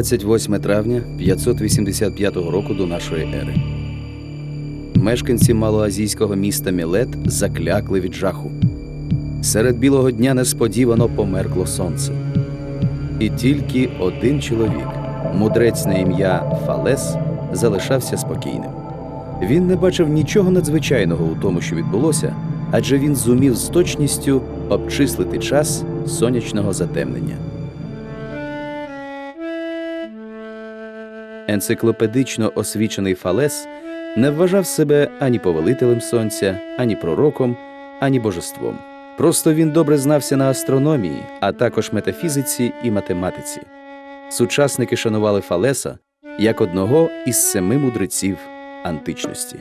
28 травня 585 року до нашої ери. Мешканці малоазійського міста Мілет заклякли від жаху. Серед білого дня несподівано померкло сонце. І тільки один чоловік, мудрець на ім'я Фалес, залишався спокійним. Він не бачив нічого надзвичайного у тому, що відбулося, адже він зумів з точністю обчислити час сонячного затемнення. Енциклопедично освічений Фалес не вважав себе ані повелителем сонця, ані пророком, ані божеством. Просто він добре знався на астрономії, а також метафізиці і математиці. Сучасники шанували Фалеса як одного із семи мудреців античності.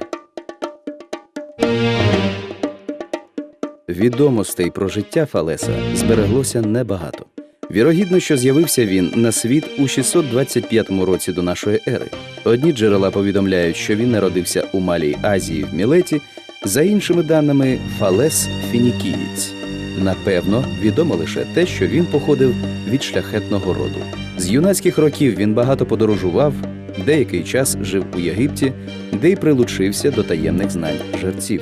Відомостей про життя Фалеса збереглося небагато. Вірогідно, що з'явився він на світ у 625 році до нашої ери. Одні джерела повідомляють, що він народився у Малій Азії в Мілеті, за іншими даними, Фалес фінікієць. Напевно, відомо лише те, що він походив від шляхетного роду. З юнацьких років він багато подорожував, деякий час жив у Єгипті, де й прилучився до таємних знань жерців.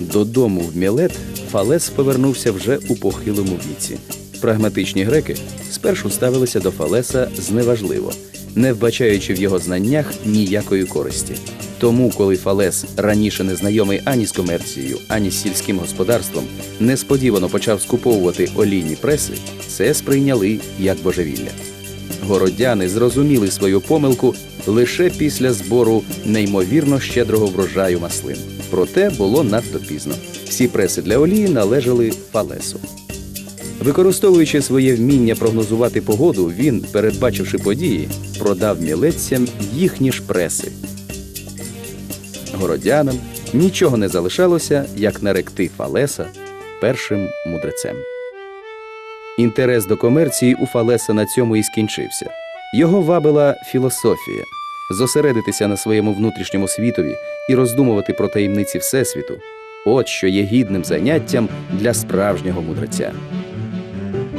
Додому в Мілет Фалес повернувся вже у похилому віці. Прагматичні греки спершу ставилися до Фалеса зневажливо, не вбачаючи в його знаннях ніякої користі. Тому, коли Фалес, раніше не знайомий ані з комерцією, ані з сільським господарством, несподівано почав скуповувати олійні преси, це сприйняли як божевілля. Городяни зрозуміли свою помилку лише після збору неймовірно щедрого врожаю маслин. Проте було надто пізно. Всі преси для олії належали Фалесу. Використовуючи своє вміння прогнозувати погоду, він, передбачивши події, продав мілецям їхні ж преси. Городянам нічого не залишалося, як наректи Фалеса першим мудрецем. Інтерес до комерції у Фалеса на цьому і скінчився. Його вабила філософія зосередитися на своєму внутрішньому світові і роздумувати про таємниці Всесвіту. От що є гідним заняттям для справжнього мудреця.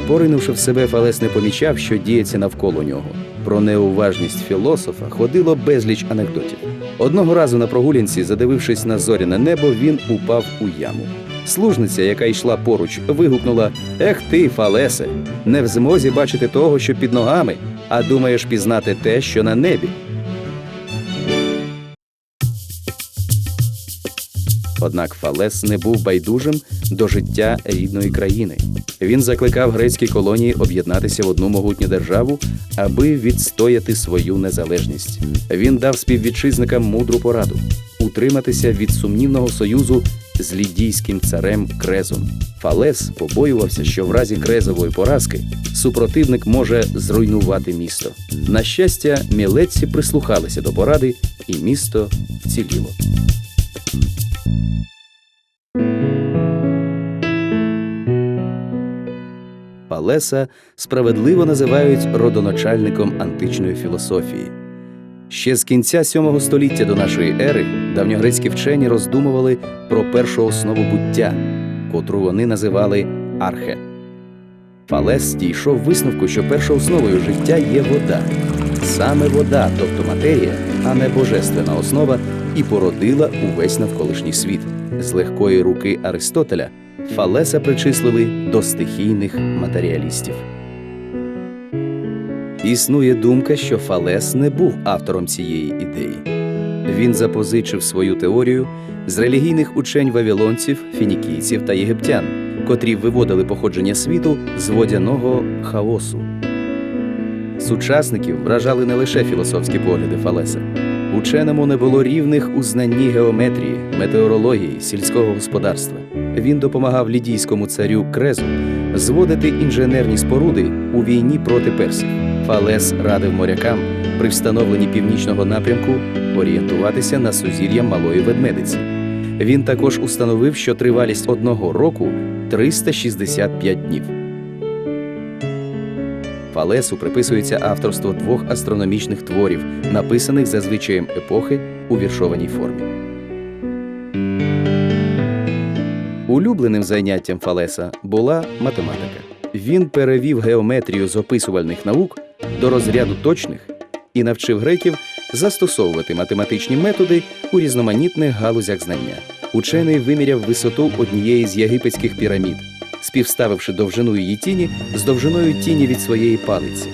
Поринувши в себе, Фалес не помічав, що діється навколо нього. Про неуважність філософа ходило безліч анекдотів. Одного разу на прогулянці, задивившись на зоряне небо, він упав у яму. Служниця, яка йшла поруч, вигукнула: Ех ти, Фалесе, не в змозі бачити того, що під ногами, а думаєш пізнати те, що на небі. Однак Фалес не був байдужим до життя рідної країни. Він закликав грецькі колонії об'єднатися в одну могутню державу, аби відстояти свою незалежність. Він дав співвітчизникам мудру пораду утриматися від сумнівного союзу з лідійським царем Крезом. Фалес побоювався, що в разі крезової поразки супротивник може зруйнувати місто. На щастя, мілетці прислухалися до поради, і місто вціліло. Палеса справедливо називають родоначальником античної філософії. Ще з кінця VII століття до нашої ери давньогрецькі вчені роздумували про першу основу буття, котру вони називали архе. Фалес дійшов висновку, що першою основою життя є вода. Саме вода, тобто матерія, а не божественна основа, і породила увесь навколишній світ. З легкої руки Аристотеля Фалеса причислили до стихійних матеріалістів. Існує думка, що Фалес не був автором цієї ідеї. Він запозичив свою теорію з релігійних учень вавилонців, фінікійців та єгиптян, котрі виводили походження світу з водяного хаосу. Сучасників вражали не лише філософські погляди Фалеса. Ученому не було рівних у знанні геометрії, метеорології, сільського господарства. Він допомагав лідійському царю Крезу зводити інженерні споруди у війні проти персів. Фалес радив морякам при встановленні північного напрямку орієнтуватися на сузір'я малої ведмедиці. Він також установив, що тривалість одного року 365 днів. Фалесу приписується авторство двох астрономічних творів, написаних за звичаєм епохи у віршованій формі. Улюбленим заняттям Фалеса була математика. Він перевів геометрію з описувальних наук до розряду точних і навчив греків застосовувати математичні методи у різноманітних галузях знання. Учений виміряв висоту однієї з єгипетських пірамід, співставивши довжину її тіні з довжиною тіні від своєї палиці.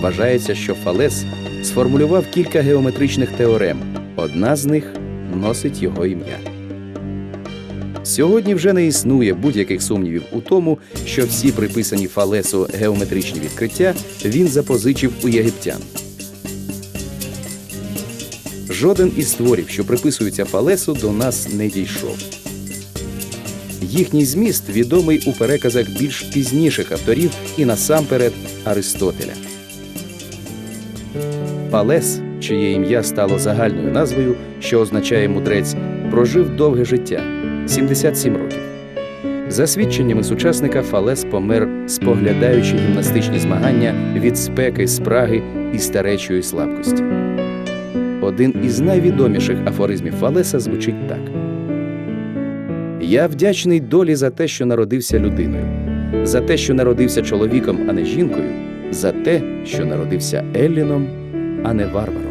Вважається, що Фалес сформулював кілька геометричних теорем. Одна з них носить його ім'я. Сьогодні вже не існує будь-яких сумнівів у тому, що всі приписані Фалесу геометричні відкриття він запозичив у єгиптян. Жоден із творів, що приписуються Фалесу, до нас не дійшов. Їхній зміст відомий у переказах більш пізніших авторів і насамперед Аристотеля. Фалес, чиє ім'я стало загальною назвою, що означає мудрець, прожив довге життя 77 років. За свідченнями сучасника, Фалес помер, споглядаючи гімнастичні змагання від спеки, спраги і старечої слабкості. Один із найвідоміших афоризмів Фалеса звучить так: Я вдячний долі за те, що народився людиною, за те, що народився чоловіком, а не жінкою, за те, що народився Елліном, а не варваром.